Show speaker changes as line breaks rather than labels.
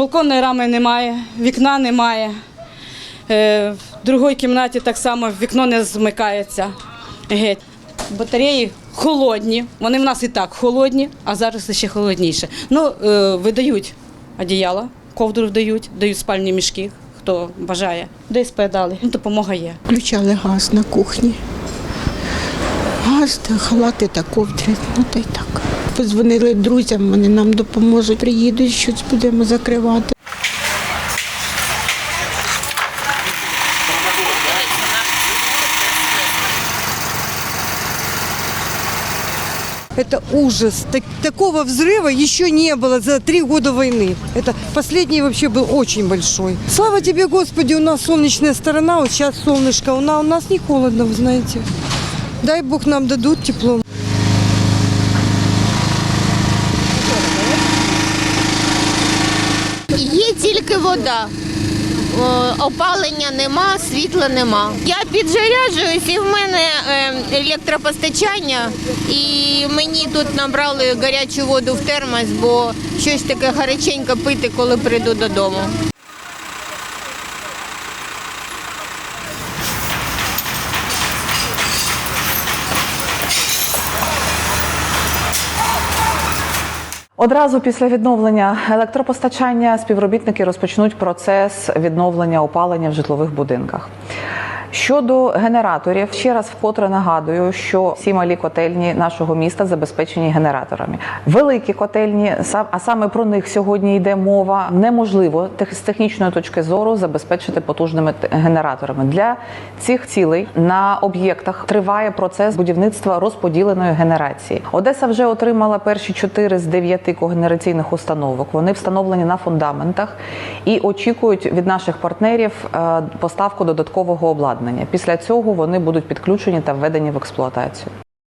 Балконної рами немає, вікна немає. Е, В другій кімнаті так само вікно не змикається. Геть. Батареї холодні. Вони в нас і так холодні, а зараз ще холодніше. Ну, е, видають одіяла, ковдру дають, дають спальні мішки, хто бажає. Десь дали. Ну, допомога є.
Включали газ на кухні. Газ, халати та ковдри. Ну та й так. Позвонили друзям, вони нам допоможуть. Приїдуть, щось будемо закривати.
Это ужас. Так- такого взрыва еще не было за три года войны. Это последний вообще был очень большой. Слава тебе, Господи, у нас солнечная сторона, вот сейчас солнышко, у нас, у нас не холодно, вы знаете. Дай Бог нам дадут тепло.
Є тільки вода. Опалення нема, світла нема. Я підзаряджуюсь і в мене е, електропостачання, і мені тут набрали гарячу воду в термос, бо щось таке гаряченько пити, коли прийду додому.
Одразу після відновлення електропостачання співробітники розпочнуть процес відновлення опалення в житлових будинках. Щодо генераторів, ще раз вкотре нагадую, що всі малі котельні нашого міста забезпечені генераторами. Великі котельні, а саме про них сьогодні йде мова, неможливо з технічної точки зору забезпечити потужними генераторами. Для цих цілей на об'єктах триває процес будівництва розподіленої генерації. Одеса вже отримала перші чотири з дев'яти когенераційних установок. Вони встановлені на фундаментах і очікують від наших партнерів е, поставку додаткового обладнання. Після цього вони будуть підключені та введені в експлуатацію.